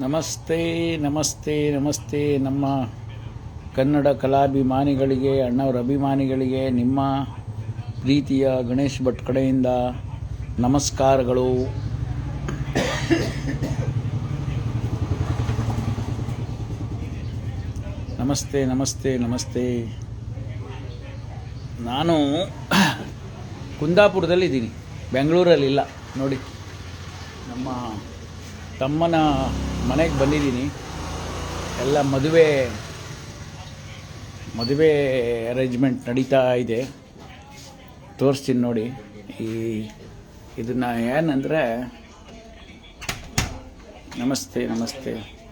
ನಮಸ್ತೆ ನಮಸ್ತೆ ನಮಸ್ತೆ, ನಮ್ಮ ಕನ್ನಡ ಕಲಾಭಿಮಾನಿಗಳಿಗೆ, ಅಣ್ಣವರ ಅಭಿಮಾನಿಗಳಿಗೆ, ನಿಮ್ಮ ಪ್ರೀತಿಯ ಗಣೇಶ್ ಭಟ್ ಕಡೆಯಿಂದ ನಮಸ್ಕಾರಗಳು. ನಮಸ್ತೆ ನಮಸ್ತೆ ನಮಸ್ತೆ. ನಾನು ಕುಂದಾಪುರದಲ್ಲಿದ್ದೀನಿ. ಬೆಂಗಳೂರಲ್ಲಿಲ್ಲ, ನೋಡಿ. ನಮ್ಮ ತಮ್ಮನ ಮನೆಗೆ ಬಂದಿದ್ದೀನಿ. ಎಲ್ಲ ಮದುವೆ ಮದುವೆ ಅರೇಂಜ್ಮೆಂಟ್ ನಡೀತಾ ಇದೆ. ತೋರಿಸ್ತೀನಿ ನೋಡಿ. ಈ ಇದನ್ನು ಏನಂದರೆ, ನಮಸ್ತೆ ನಮಸ್ತೆ.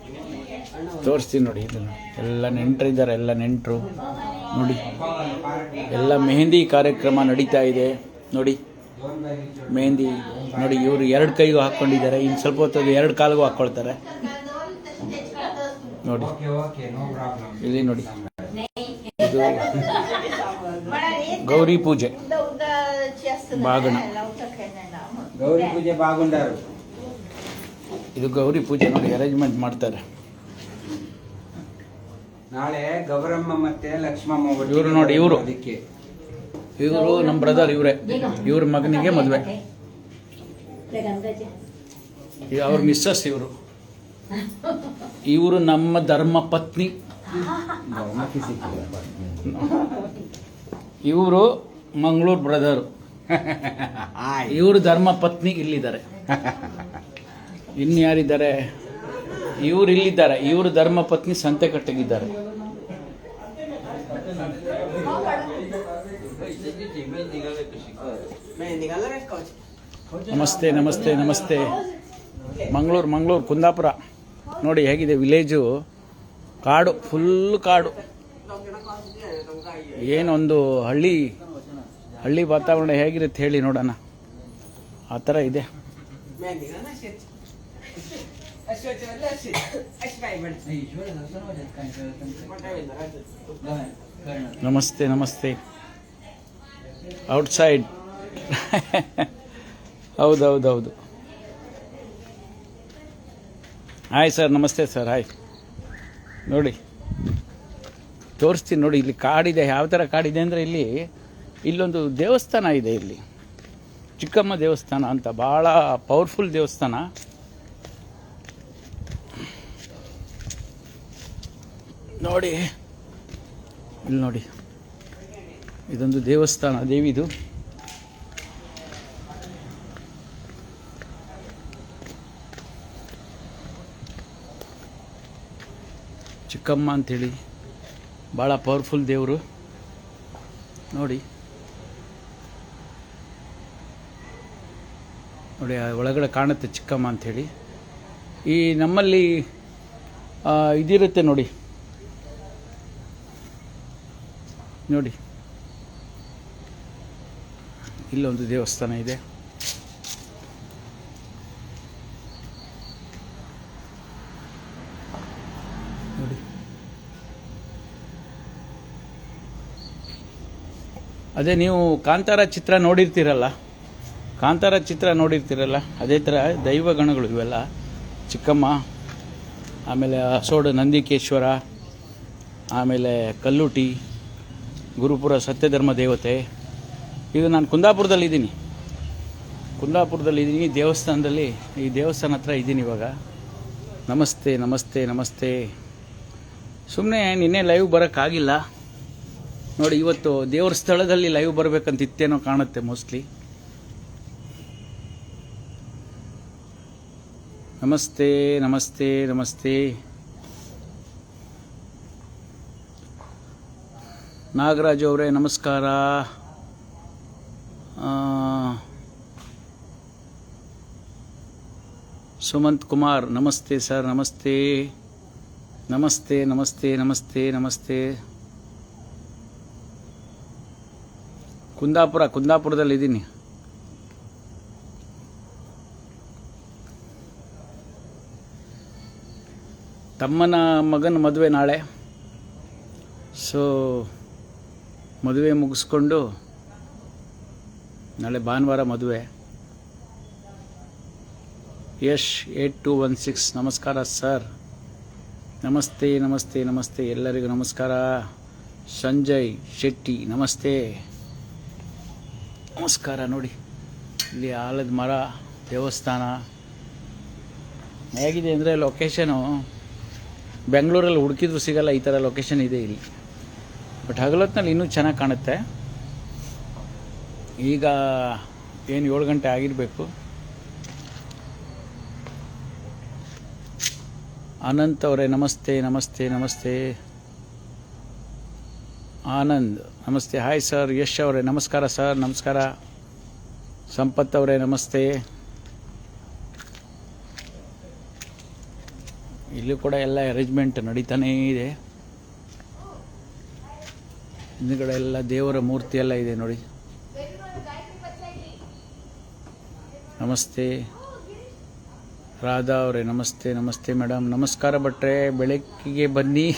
ತೋರಿಸ್ತೀನಿ ನೋಡಿ ಇದನ್ನು. ಎಲ್ಲ ನೆಂಟರಿದ್ದಾರೆ, ಎಲ್ಲ ನೆಂಟರು. ನೋಡಿ. ಎಲ್ಲ ಮೆಹಂದಿ ಕಾರ್ಯಕ್ರಮ ನಡೀತಾ ಇದೆ. ನೋಡಿ. ಮೆಹಂದಿ. ನೋಡಿ ಇವರು ಎರಡು ಕೈಗೂ ಹಾಕ್ಕೊಂಡಿದ್ದಾರೆ. ಇನ್ನು ಸ್ವಲ್ಪ ಹೊತ್ತು ಎರಡು ಕಾಲಿಗೂ ಹಾಕ್ಕೊಳ್ತಾರೆ. ನೋಡಿ. ಇಲ್ಲಿ ನೋಡಿ. ಇದು ಗೌರಿ ಪೂಜೆ. ಬಾಗಣ. ಗೌರಿ ಪೂಜೆ ಬಾಗುಂಡಾರು. ಇದು ಗೌರಿ ಪೂಜೆ ನೋಡಿ ಅರೇಂಜ್ಮೆಂಟ್ ಮಾಡ್ತಾರೆ. ನಾಳೆ ಗೌರಮ್ಮ ಮತ್ತೆ ಲಕ್ಷ್ಮಮ್ಮ ಇವರು ಇವ್ರು ನೋಡಿ, ಇವರು. ಅದಕ್ಕೆ. ಇವರು ನಮ್ಮ ಬ್ರದರ್ ಇವರೇ. ಇವ್ರ ಮಗನಿಗೆ ಮದುವೆ. ಈಗ ಅವ್ರ ಮಿಸ್ಸಸ್ ಇವರು. ಇವರು ನಮ್ಮ ಧರ್ಮ ಪತ್ನಿ. ಇವರು ಮಂಗಳೂರು ಬ್ರದರು. ಇವರು ಧರ್ಮ ಪತ್ನಿ ಇಲ್ಲಿದ್ದಾರೆ. ಇನ್ಯಾರಿದ್ದಾರೆ? ಇವ್ರು ಇಲ್ಲಿದ್ದಾರೆ. ಇವರು ಧರ್ಮ ಪತ್ನಿ ಸಂತೆಕಟ್ಟೆಗಿದ್ದಾರೆ. ನಮಸ್ತೆ ನಮಸ್ತೆ ನಮಸ್ತೆ. ಮಂಗಳೂರು ಮಂಗಳೂರು, ಕುಂದಾಪುರ. ನೋಡಿ ಹೇಗಿದೆ ವಿಲೇಜು. ಕಾಡು ಫುಲ್ ಕಾಡು. ಏನೊಂದು ಹಳ್ಳಿ ಹಳ್ಳಿ ವಾತಾವರಣ ಹೇಗಿರುತ್ತೆ ಹೇಳಿ ನೋಡೋಣ. ಆ ಥರ ಇದೆ. ನಮಸ್ತೆ ನಮಸ್ತೆ. ಔಟ್ಸೈಡ್ ಹೌದೌದೌದು. ಹಾಯ್ ಸರ್ ನಮಸ್ತೆ ಸರ್ ಹಾಯ್ ನೋಡಿ, ತೋರಿಸ್ತೀನಿ ನೋಡಿ, ಇಲ್ಲಿ ಕಾಡಿದೆ, ಯಾವ ಥರ ಕಾಡಿದೆ ಅಂದರೆ ಇಲ್ಲಿ, ಇಲ್ಲೊಂದು ದೇವಸ್ಥಾನ ಇದೆ ಇಲ್ಲಿ. ಚಿಕ್ಕಮ್ಮ ದೇವಸ್ಥಾನ ಅಂತ ಭಾಳ ಪವರ್ಫುಲ್ ದೇವಸ್ಥಾನ. ನೋಡಿ, ಇಲ್ಲಿ ನೋಡಿ, ಇದೊಂದು ದೇವಸ್ಥಾನ, ದೇವಿದು. ಚಿಕ್ಕಮ್ಮ ಅಂಥೇಳಿ ಭಾಳ ಪವರ್ಫುಲ್ ದೇವರು. ನೋಡಿ. ನೋಡಿ ಒಳಗಡೆ ಕಾಣುತ್ತೆ ಚಿಕ್ಕಮ್ಮ ಅಂಥೇಳಿ ಈ ನಮ್ಮಲ್ಲಿ ಇದಿರುತ್ತೆ ನೋಡಿ. ನೋಡಿ. ಇಲ್ಲೊಂದು ದೇವಸ್ಥಾನ ಇದೆ. ನೋಡಿ. ಅದೇ ನೀವು ಕಾಂತಾರ ಚಿತ್ರ ನೋಡಿರ್ತೀರಲ್ಲ, ಕಾಂತಾರ ಚಿತ್ರ ನೋಡಿರ್ತೀರಲ್ಲ, ಅದೇ ಥರ ದೈವಗಣಗಳು ಇವೆಲ್ಲ. ಚಿಕ್ಕಮ್ಮ, ಆಮೇಲೆ ಅಸೋಡು ನಂದಿಕೇಶ್ವರ, ಆಮೇಲೆ ಕಲ್ಲುಟಿ, ಗುರುಪುರ ಸತ್ಯಧರ್ಮ ದೇವತೆ. ಇದು ನಾನು ಕುಂದಾಪುರದಲ್ಲಿದ್ದೀನಿ ಕುಂದಾಪುರದಲ್ಲಿದ್ದೀನಿ ದೇವಸ್ಥಾನದಲ್ಲಿ ಈ ದೇವಸ್ಥಾನ ಹತ್ರ ಇದ್ದೀನಿ ಇವಾಗ. ನಮಸ್ತೆ ನಮಸ್ತೆ ನಮಸ್ತೆ. ಸುಮ್ಮನೆ ನಿನ್ನೆ ಲೈವ್ ಬರೋಕ್ಕಾಗಿಲ್ಲ. ನೋಡಿ, ಇವತ್ತು ದೇವ್ರ ಸ್ಥಳದಲ್ಲಿ ಲೈವ್ ಬರಬೇಕಂತ ಇತ್ತೇನೋ ಕಾಣುತ್ತೆ ಮೋಸ್ಟ್ಲಿ ನಮಸ್ತೆ ನಮಸ್ತೆ ನಮಸ್ತೆ. ನಾಗರಾಜು ಅವರೇ, ನಮಸ್ಕಾರ. ಸುಮಂತ್ ಕುಮಾರ್, ನಮಸ್ತೆ ಸರ್, ನಮಸ್ತೆ. ನಮಸ್ತೆ ನಮಸ್ತೆ ನಮಸ್ತೆ ನಮಸ್ತೆ. ಕುಂದಾಪುರ, ಕುಂದಾಪುರದಲ್ಲಿ ಇದ್ದೀನಿ. ತಮ್ಮನ ಮಗನ ಮದುವೆ ನಾಳೆ. ಸೊ ಮದುವೆ ಮುಗಿಸ್ಕೊಂಡು ನಾಳೆ ಭಾನುವಾರ ಮದುವೆ. Yash eight two one six. ನಮಸ್ಕಾರ ಸರ್. ನಮಸ್ತೆ ನಮಸ್ತೆ ನಮಸ್ತೆ. ಎಲ್ಲರಿಗೂ ನಮಸ್ಕಾರ. ಸಂಜಯ್ ಶೆಟ್ಟಿ, ನಮಸ್ತೆ. ನಮಸ್ಕಾರ ನೋಡಿ. ಇಲ್ಲಿ ಆಲದ ಮರ, ದೇವಸ್ಥಾನ. ಹೇಗಿದೆ ಅಂದರೆ ಲೊಕೇಶನು ಬೆಂಗಳೂರಲ್ಲಿ ಹುಡುಕಿದ್ರು ಸಿಗಲ್ಲ, ಈ ಥರ ಲೊಕೇಶನ್ ಇದೆ ಇಲ್ಲಿ. ಬಟ್ ಹಗಲೊತ್ತಿನಲ್ಲಿ ಇನ್ನೂ ಚೆನ್ನಾಗಿ ಕಾಣುತ್ತೆ. ಈಗ ಏನು ಏಳು ಗಂಟೆ ಆಗಿರಬೇಕು. ಅನಂತ್ ಅವರೇ, ನಮಸ್ತೆ ನಮಸ್ತೆ ನಮಸ್ತೆ. ಆನಂದ್, ನಮಸ್ತೆ. ಹಾಯ್ ಸರ್ ಯಶ್ ಅವರೇ, ನಮಸ್ಕಾರ ಸರ್ ನಮಸ್ಕಾರ. ಸಂಪತ್ ಅವರೇ, ನಮಸ್ತೆ. ಇಲ್ಲಿ ಕೂಡ ಎಲ್ಲ ಅರೇಂಜ್ಮೆಂಟ್ ನಡೀತಾನೇ ಇದೆ. ಹಿಂದುಗಡೆ ಎಲ್ಲ ದೇವರ ಮೂರ್ತಿ ಎಲ್ಲ ಇದೆ ನೋಡಿ. ನಮಸ್ತೆ. ರಾಧಾ ಅವರೇ, ನಮಸ್ತೆ ನಮಸ್ತೆ ಮೇಡಮ್. ನಮಸ್ಕಾರ ಭಟ್ರೆ, ಬೆಳಕಿಗೆ ಬನ್ನಿ.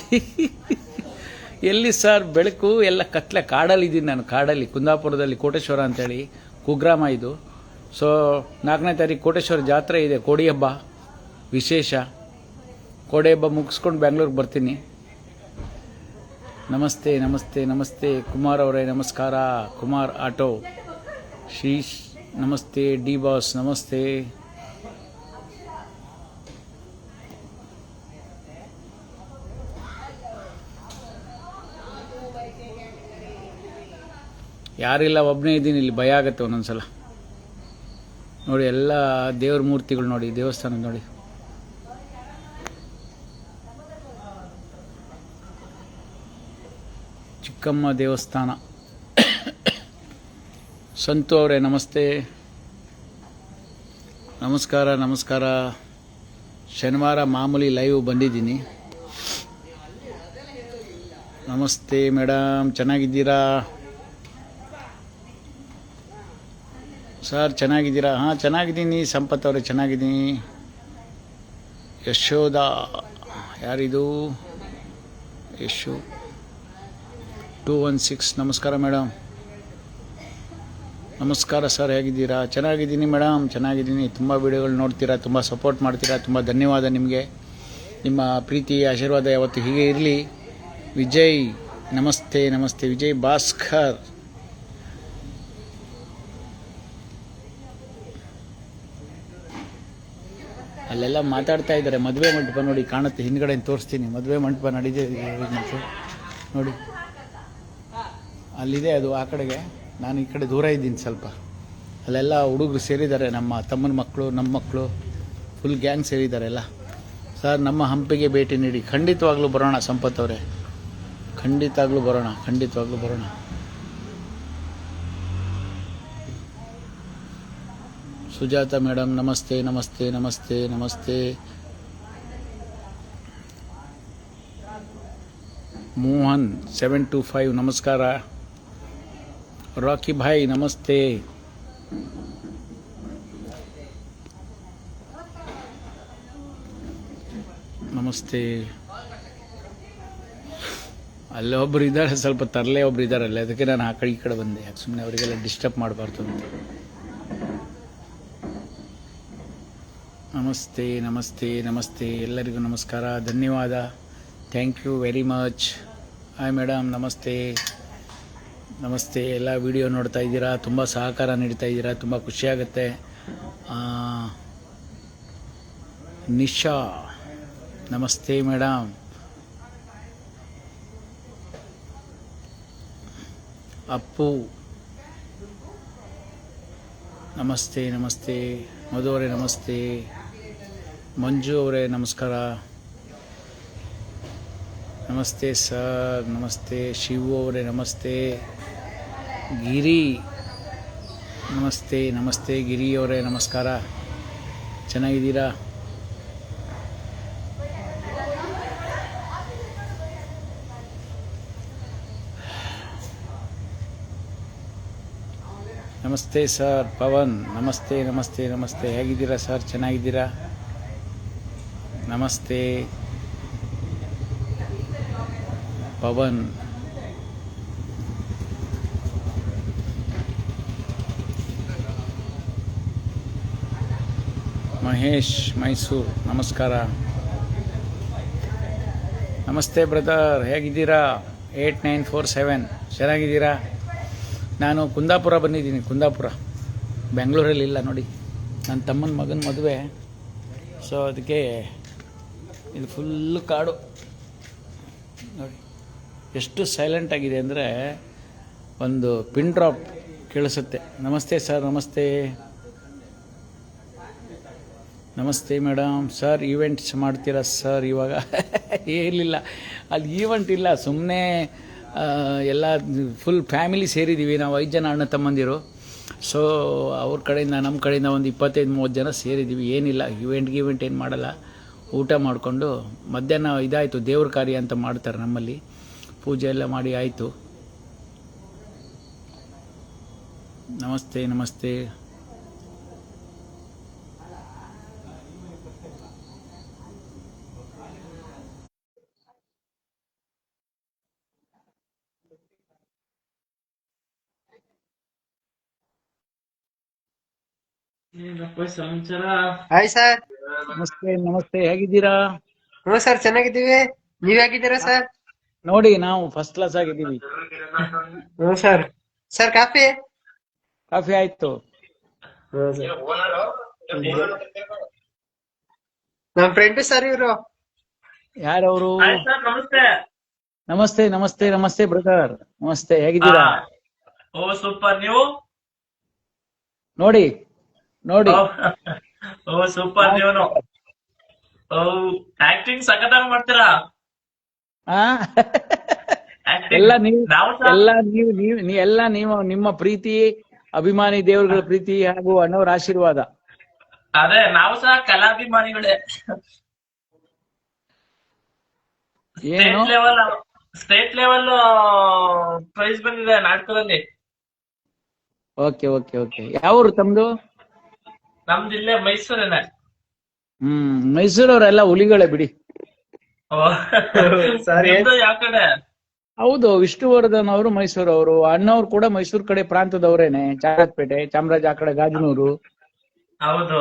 ಎಲ್ಲಿ ಸರ್ ಬೆಳಕು? ಎಲ್ಲ ಕತ್ಲೆ ಕಾಡಲ್ಲಿ ಇದ್ದೀನಿ ನಾನು, ಕಾಡಲ್ಲಿ, ಕುಂದಾಪುರದಲ್ಲಿ, ಕೋಟೇಶ್ವರ ಅಂತೇಳಿ. ಕುಗ್ರಾಮ ಇದು. ಸೊ ನಾಲ್ಕನೇ ತಾರೀಕು ಕೋಟೇಶ್ವರ ಜಾತ್ರೆ ಇದೆ, ಕೋಡಿ ಹಬ್ಬ, ವಿಶೇಷ. ಕೋಡಿ ಹಬ್ಬ ಮುಗಿಸ್ಕೊಂಡು ಬೆಂಗಳೂರಿಗೆ ಬರ್ತೀನಿ. ನಮಸ್ತೆ ನಮಸ್ತೆ ನಮಸ್ತೆ. ಕುಮಾರ್ ಅವರೇ, ನಮಸ್ಕಾರ. ಕುಮಾರ್ ಆಟೋ. ಶೀಶ್ ನಮಸ್ತೆ, ಡಿ ಬಾಸ್, ನಮಸ್ತೆ. ಯಾರಿಲ್ಲ ಒಬ್ಬನೇ ಇದ್ದೀನಿ, ಇಲ್ಲಿ ಭಯ ಆಗುತ್ತೆ ಒಂದೊಂದ್ಸಲ. ನೋಡಿ, ಎಲ್ಲ ದೇವ್ರ ಮೂರ್ತಿಗಳು ನೋಡಿ, ದೇವಸ್ಥಾನ ನೋಡಿ. ಚಿಕ್ಕಮ್ಮ ದೇವಸ್ಥಾನ. ಸಂತು ಅವರೇ, ನಮಸ್ತೆ. ನಮಸ್ಕಾರ ನಮಸ್ಕಾರ. ಶನಿವಾರ ಮಾಮೂಲಿ ಲೈವ್ ಬಂದಿದ್ದೀನಿ. ನಮಸ್ತೆ ಮೇಡಮ್, ಚೆನ್ನಾಗಿದ್ದೀರಾ? ಸರ್, ಚೆನ್ನಾಗಿದ್ದೀರಾ? ಹಾಂ, ಚೆನ್ನಾಗಿದ್ದೀನಿ. ಸಂಪತ್ ಅವರೇ, ಚೆನ್ನಾಗಿದ್ದೀನಿ. ಯಶೋಧ, ಯಾರಿದು? ಯಶೋ. ಟೂ ಒನ್ ಸಿಕ್ಸ್, ನಮಸ್ಕಾರ ಮೇಡಮ್ ನಮಸ್ಕಾರ ಸರ್, ಹೇಗಿದ್ದೀರಾ? ಚೆನ್ನಾಗಿದ್ದೀನಿ ಮೇಡಮ್ ಚೆನ್ನಾಗಿದ್ದೀನಿ. ತುಂಬ ವೀಡಿಯೋಗಳು ನೋಡ್ತೀರಾ, ತುಂಬ ಸಪೋರ್ಟ್ ಮಾಡ್ತೀರಾ, ತುಂಬ ಧನ್ಯವಾದ ನಿಮಗೆ. ನಿಮ್ಮ ಪ್ರೀತಿ, ಆಶೀರ್ವಾದ ಯಾವತ್ತು ಹೀಗೆ ಇರಲಿ. ವಿಜಯ್, ನಮಸ್ತೆ ನಮಸ್ತೆ. ವಿಜಯ್ ಭಾಸ್ಕರ್. ಅಲ್ಲೆಲ್ಲ ಮಾತಾಡ್ತಾ ಇದ್ದಾರೆ. ಮದುವೆ ಮಂಟಪ ನೋಡಿ ಕಾಣುತ್ತೆ. ಹಿಂದ್ಗಡೆ ತೋರಿಸ್ತೀನಿ. ಮದುವೆ ಮಂಟಪ ನಡೀದೆ ನೋಡಿ. ಅಲ್ಲಿದೆ ಅದು ಆ ಕಡೆಗೆ. ನಾನು ಈ ಕಡೆ ದೂರ ಇದ್ದೀನಿ ಸ್ವಲ್ಪ. ಅಲ್ಲೆಲ್ಲ ಹುಡುಗರು ಸೇರಿದ್ದಾರೆ. ನಮ್ಮ ತಮ್ಮನ ಮಕ್ಕಳು, ನಮ್ಮ ಮಕ್ಕಳು ಫುಲ್ ಗ್ಯಾಂಗ್ ಸೇರಿದ್ದಾರೆ ಎಲ್ಲ. ಸರ್, ನಮ್ಮ ಹಂಪಿಗೆ ಭೇಟಿ ನೀಡಿ. ಖಂಡಿತವಾಗ್ಲೂ ಬರೋಣ ಸಂಪತ್ ಅವರೇ. ಖಂಡಿತವಾಗ್ಲೂ ಬರೋಣ. ಖಂಡಿತವಾಗ್ಲೂ ಬರೋಣ. ಸುಜಾತ ಮೇಡಮ್ ನಮಸ್ತೆ ನಮಸ್ತೆ ನಮಸ್ತೆ ನಮಸ್ತೆ. ಮೋಹನ್ ಸೆವೆನ್ ಟು ಫೈವ್ ನಮಸ್ಕಾರ. ರಾಕಿ ಭಾಯ್, ನಮಸ್ತೆ. ನಮಸ್ತೆ. ಅಲ್ಲಿ ಒಬ್ರು ಇದ್ದಾರೆ, ಸ್ವಲ್ಪ ತರಲೆ ಒಬ್ರು ಇದ್ದಾರಲ್ಲ ಅದಕ್ಕೆ ನಾನು ಆ ಕಡೆ ಈ ಕಡೆ ಬಂದೆ. ಯಾಕೆ ಸುಮ್ಮನೆ ಅವರಿಗೆಲ್ಲ ಡಿಸ್ಟರ್ಬ್ ಮಾಡಬಾರ್ದು ಅಂತ. ನಮಸ್ತೆ ನಮಸ್ತೆ ನಮಸ್ತೆ. ಎಲ್ಲರಿಗೂ ನಮಸ್ಕಾರ. ಧನ್ಯವಾದ. Thank you very much hi madam ನಮಸ್ತೆ. ನಮಸ್ತೆ. ಎಲ್ಲ ವಿಡಿಯೋ ನೋಡ್ತಾ ಇದ್ದೀರಾ? ತುಂಬ ಸಹಕಾರ ನೀಡ್ತಾ ಇದ್ದೀರಾ? ತುಂಬ ಖುಷಿಯಾಗುತ್ತೆ ನಿಶಾ. ನಮಸ್ತೆ ಮೇಡಮ್ ಅಪ್ಪು. ನಮಸ್ತೆ ನಮಸ್ತೆ. ಮಧುವರೆ, ನಮಸ್ತೆ. ಮಂಜು ಅವರೇ, ನಮಸ್ಕಾರ. ನಮಸ್ತೆ ಸರ್, ನಮಸ್ತೆ ಶಿವು ಅವರೇ, ನಮಸ್ತೆ ಗಿರಿ. ನಮಸ್ತೆ ನಮಸ್ತೆ ಗಿರಿ ಅವರೇ, ನಮಸ್ಕಾರ. ಚೆನ್ನಾಗಿದ್ದೀರಾ? ನಮಸ್ತೆ ಸರ್, ಪವನ್. ನಮಸ್ತೆ ನಮಸ್ತೆ ನಮಸ್ತೆ. ಹೇಗಿದ್ದೀರಾ ಸರ್? ಚೆನ್ನಾಗಿದ್ದೀರಾ? ನಮಸ್ತೆ. ಪವನ್. ಮಹೇಶ್, ಮೈಸೂರು. ನಮಸ್ಕಾರ. ನಮಸ್ತೆ, ಬ್ರದರ್. ಹೇಗಿದ್ದೀರಾ? Eight nine four seven. ಚೆನ್ನಾಗಿದ್ದೀರಾ? ನಾನು ಕುಂದಾಪುರ ಬಂದಿದ್ದೀನಿ, ಕುಂದಾಪುರ. ಬೆಂಗಳೂರಲ್ಲಿ ಇಲ್ಲ ನೋಡಿ. ನನ್ನ ತಮ್ಮನ ಮಗನ ಮದುವೆ. ಸೊ ಅದಕ್ಕೆ ಇದು ಫುಲ್ಲು ಕಾಡು. ನೋಡಿ, ಎಷ್ಟು ಸೈಲೆಂಟ್ ಆಗಿದೆ ಅಂದರೆ ಒಂದು ಪಿನ್ ಡ್ರಾಪ್ ಕೇಳಿಸುತ್ತೆ. ನಮಸ್ತೆ ಸರ್ ನಮಸ್ತೆ. ನಮಸ್ತೆ ಮೇಡಮ್ ಸರ್ ಈವೆಂಟ್ಸ್ ಮಾಡ್ತೀರಾ ಸರ್ ಇವಾಗ? ಏನಿಲ್ಲ. ಅಲ್ಲಿ ಈವೆಂಟ್ ಇಲ್ಲ ಸುಮ್ಮನೆ ಎಲ್ಲ ಫುಲ್ ಫ್ಯಾಮಿಲಿ ಸೇರಿದ್ದೀವಿ ನಾವು, ಐದು ಜನ ಅಣ್ಣ ತಮ್ಮಂದಿರು. ಸೊ ಅವ್ರ ಕಡೆಯಿಂದ ನಮ್ಮ ಕಡೆಯಿಂದ ಒಂದು ಇಪ್ಪತ್ತೈದು, ಮೂವತ್ತು ಜನ ಸೇರಿದ್ದೀವಿ ಏನಿಲ್ಲ ಈವೆಂಟ್ ಈವೆಂಟ್ ಏನು ಮಾಡಲ್ಲ. ಊಟ ಮಾಡಿಕೊಂಡು ಮಧ್ಯಾಹ್ನ ಇದಾಯಿತು ದೇವ್ರ ಕಾರ್ಯ ಅಂತ ಮಾಡ್ತಾರೆ ನಮ್ಮಲ್ಲಿ. ಪೂಜೆ ಎಲ್ಲ ಮಾಡಿ ಆಯಿತು. ನಮಸ್ತೆ ನಮಸ್ತೆ. ಹಾಯ್ ಸರ್ ನಮಸ್ತೆ ನಮಸ್ತೆ ಹೇಗಿದ್ದೀರಾ? ಹ್ಞೂ ಸರ್ ಚೆನ್ನಾಗಿದ್ದೀವಿ. ನೀವ್ ಹೇಗಿದ್ದೀರಾ ಸರ್? ನೋಡಿ ನಾವು ಫಸ್ಟ್ ಕ್ಲಾಸ್ ಆಗಿದ್ದೀವಿ. ಹ್ಞೂ ಸರ್. Sir coffee? ಕಾಫಿ ಆಯ್ತು. ನಮ್ ಫ್ರೆಂಡ್ ಸರ್ ಇವ್ರು. ಯಾರವರು? ಹಾಯ್ ಸರ್ ನಮಸ್ತೆ. ನಮಸ್ತೆ ನಮಸ್ತೆ ನಮಸ್ತೆ ಬ್ರದರ್ ನಮಸ್ತೆ ಹೇಗಿದ್ದೀರಾ? ಓ ಸೂಪರ್ ನೀವು? ನೋಡಿ ನೋಡಿ. ಓ, ಸೂಪರ್ ನೀವನು ಓ ಆಕ್ಟಿಂಗ್ ಸಖತ್ತಾಗಿ ಮಾಡ್ತೀರಾ. ಎಲ್ಲ ನೀವು ನಾವು ಎಲ್ಲ ನೀವು ನೀವು ನೀ- ಎಲ್ಲ ನೀವು ನಿಮ್ಮ ಪ್ರೀತಿ ಅಭಿಮಾನಿ ದೇವರುಗಳ ಪ್ರೀತಿ ಹಾಗೂ ಅಣ್ಣವರ ಆಶೀರ್ವಾದ. ಅದೇ ನಾವು ಸಹ ಕಲಾಭಿಮಾನಿಗಳೇ. ಏನು? State level state level prize ಬಂದಿದೆ ನಾಟಕದಲ್ಲಿ. Okay okay okay. ಯಾವೂರು ತಮ್ದು? ನಮ್ ಜಿಲ್ಲೆ ಮೈಸೂರೇನೆ ಹ್ಮ್ ಮೈಸೂರವರೆಲ್ಲ ಹುಲಿಗಳೇ ಬಿಡಿ. ಯಾವ ಕಡೆ? ಹೌದು ವಿಷ್ಣುವರ್ಧನ್ ಅವರು ಮೈಸೂರವರು ಅಣ್ಣವ್ರು ಕೂಡ ಮೈಸೂರು ಕಡೆ ಪ್ರಾಂತದವರೇನೆ ಚಾಮರಾಜಪೇಟೆ ಚಾಮರಾಜ ಆ ಕಡೆ ಗಾಜನೂರು. ಹೌದು.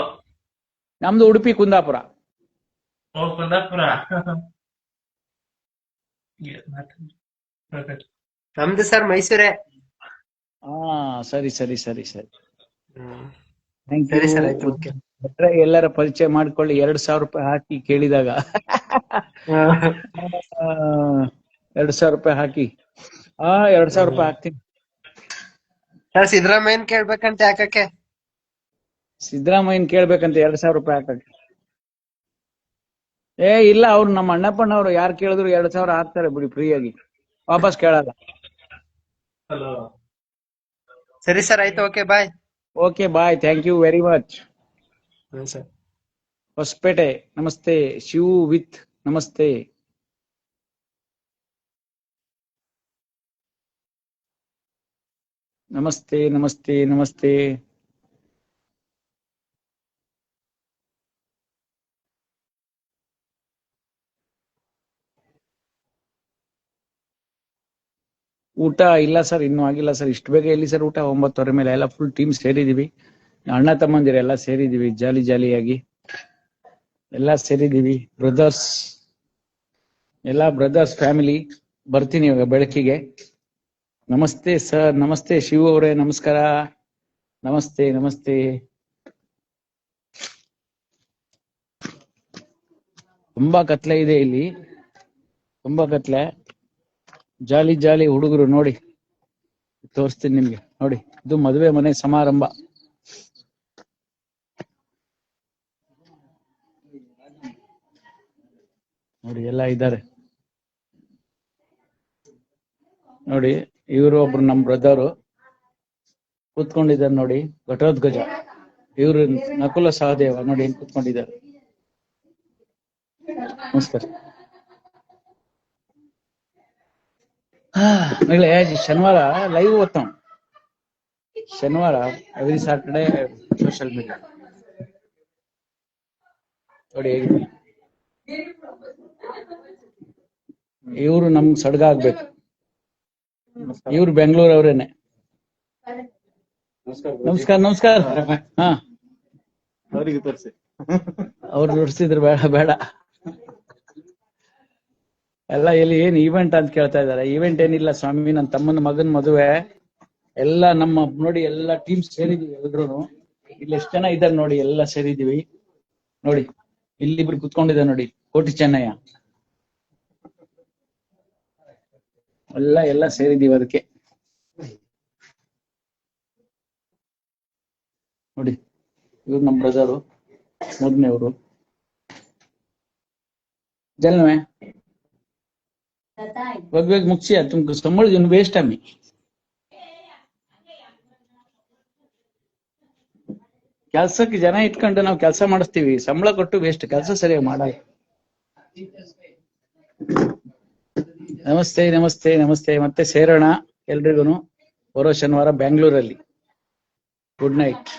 ನಮ್ದು ಉಡುಪಿ ಕುಂದಾಪುರ. ಓ ಕುಂದಾಪುರ. ನಮ್ದು ಸರ್ ಮೈಸೂರೇ. ಹಾ ಸರಿ ಸರಿ ಸರಿ ಸರಿ. ಸರಿ ಸರ್ ಆಯ್ತು ಓಕೆ. ಎಲ್ಲರ ಪರಿಚಯ ಮಾಡ್ಕೊಳ್ಳಿ ಎರಡ್ ಸಾವಿರ ರೂಪಾಯಿ ಹಾಕಿ ಕೇಳಿದಾಗ. ಎರಡ್ ಸಾವಿರ ರೂಪಾಯಿ ಹಾಕಿ. ಆ ಎರಡ್ ಸಾವಿರ ರೂಪಾಯಿ ಹಾಕ್ತೀನಿ. ಸರ್ ಸಿದ್ದರಾಮಯ್ಯನ್ ಕೇಳ್ಬೇಕಂತ ಯಾಕಕ್ಕೆ ಸಿದ್ದರಾಮಯ್ಯನ್ ಕೇಳ್ಬೇಕಂತ ಎರಡ್ ಸಾವಿರ ರೂಪಾಯಿ ಹಾಕಕ್ಕೆ. ಏ ಇಲ್ಲ ಅವ್ರು ನಮ್ಮ ಅಣ್ಣಪ್ಪನವ್ರು ಯಾರು ಕೇಳಿದ್ರು ಎರಡ್ ಸಾವಿರ ಹಾಕ್ತಾರೆ ಬಿಡಿ ಫ್ರೀಯಾಗಿ. ವಾಪಸ್ ಕೇಳಲ್ಲ. ಸರಿ ಸರ್ ಆಯ್ತು okay bye. Okay bye thank you very much hmm sir Hospet ನಮಸ್ತೆ ಶಿವು ವಿತ್ ನಮಸ್ತೆ ನಮಸ್ತೆ ನಮಸ್ತೆ ನಮಸ್ತೆ ಊಟ ಇಲ್ಲ ಸರ್, ಇನ್ನೂ ಆಗಿಲ್ಲ ಸರ್. ಇಷ್ಟು ಬೇಗ ಎಲ್ಲಿ ಸರ್ ಊಟ? ಒಂಬತ್ತುವರೆ ಮೇಲೆ ಎಲ್ಲ ಫುಲ್ ಟೀಮ್ ಸೇರಿದೀವಿ. ಅಣ್ಣ ತಮ್ಮಂದಿರ ಎಲ್ಲ ಸೇರಿದೀವಿ, ಜಾಲಿ ಜಾಲಿಯಾಗಿ. ಎಲ್ಲ ಸೇರಿದೀವಿ. ಬ್ರದರ್ಸ್ ಎಲ್ಲ ಬ್ರದರ್ಸ್ ಫ್ಯಾಮಿಲಿ ಬರ್ತೀನಿ ಇವಾಗ ಬೆಳಕಿಗೆ. ನಮಸ್ತೆ ಸರ್ ನಮಸ್ತೆ ಶಿವ ಅವರೇ, ನಮಸ್ಕಾರ. ನಮಸ್ತೆ ನಮಸ್ತೆ. ತುಂಬಾ ಕತ್ಲೆ ಇದೆ ಇಲ್ಲಿ. ತುಂಬಾ ಕತ್ಲೆ. ಜಾಲಿ ಜಾಲಿ ಹುಡುಗರು ನೋಡಿ. ತೋರಿಸ್ತೀನಿ ನಿಮ್ಗೆ. ನೋಡಿ, ಇದು ಮದುವೆ ಮನೆ ಸಮಾರಂಭ. ನೋಡಿ, ಎಲ್ಲ ಇದ್ದಾರೆ. ನೋಡಿ, ಇವರು ಒಬ್ರು ನಮ್ ಬ್ರದರು ಕೂತ್ಕೊಂಡಿದ್ದಾರೆ ನೋಡಿ ಘಟೋದ್ಗಜ ಇವರು ನಕುಲ ಸಹದೇವ ನೋಡಿ ಏನ್ ಕೂತ್ಕೊಂಡಿದ್ದಾರೆ. ನಮಸ್ಕಾರ ಹಾ ಮಗಳೇ ಶನಿವಾರ ಲೈವ್ ಓದ್ತಾವ. ಶನಿವಾರ ಎವ್ರಿ ಸಾಟರ್ಡೆ ಸೋಷಿಯಲ್ ಮೀಡಿಯಾ ನೋಡಿ ಇವ್ರು ಇವರು ನಮ್ ಸಡ್ಗ ಆಗ್ಬೇಕು. ಇವ್ರು ಬೆಂಗಳೂರು ಅವ್ರೇನೆ. ನಮಸ್ಕಾರ ನಮಸ್ಕಾರ. ಹಾ. ಅವರಿಗೆ ತೋರಿಸಿ. ಅವ್ರು ನುಡ್ಸಿದ್ರು ಬೇಡ ಬೇಡ. ಎಲ್ಲ ಇಲ್ಲಿ ಏನ್ ಈವೆಂಟ್ ಅಂತ ಕೇಳ್ತಾ ಇದಾರೆ ಈವೆಂಟ್ ಏನಿಲ್ಲ ಸ್ವಾಮಿ ನನ್ನ ತಮ್ಮನ ಮಗನ್ ಮದುವೆ. ಎಲ್ಲ ನಮ್ಮ ನೋಡಿ ಎಲ್ಲ ಟೀಮ್ ಸೇರಿದೀವಿ ಎಲ್ರು ಇಲ್ಲಿ ಎಷ್ಟು ಜನ ಇದ್ದಾರೆ ನೋಡಿ, ಎಲ್ಲ ಸೇರಿದೀವಿ. ನೋಡಿ ಇಲ್ಲಿ ಇಬ್ರು ಕುತ್ಕೊಂಡಿದೆ ನೋಡಿ, ಕೋಟಿ ಚೆನ್ನಯ್ಯ. ಎಲ್ಲ ಎಲ್ಲ ಸೇರಿದೀವಿ ಅದಕ್ಕೆ. ನೋಡಿ, ಇವ್ರು ನಮ್ ಬ್ರದರು ಅವರು ಜಲ್ವೆ વગવેગ ಮುಗಿಸಿ તુમકો સંભળજો ને ವೇಸ್ಟ್ ಅಮ್ಮಿ ಕೆಲ್ಸಕ್ಕೆ ಜನ ಇಟ್ಕೊಂಡು ನಾವು ಕೆಲಸ ಮಾಡಿಸ್ತೀವಿ, ಸಂಬಳ ಕೊಟ್ಟು ವೇಸ್ಟ್ ಕೆಲಸ ಸರಿಯಾಗಿ ಮಾಡ ನಮಸ್ತೆ ನಮಸ್ತೆ ನಮಸ್ತೆ. ಮತ್ತೆ ಸೇರೋಣ ಎಲ್ರಿಗೂ ಬರೋ ಶನಿವಾರ ಬೆಂಗಳೂರಲ್ಲಿ ಗುಡ್ ನೈಟ್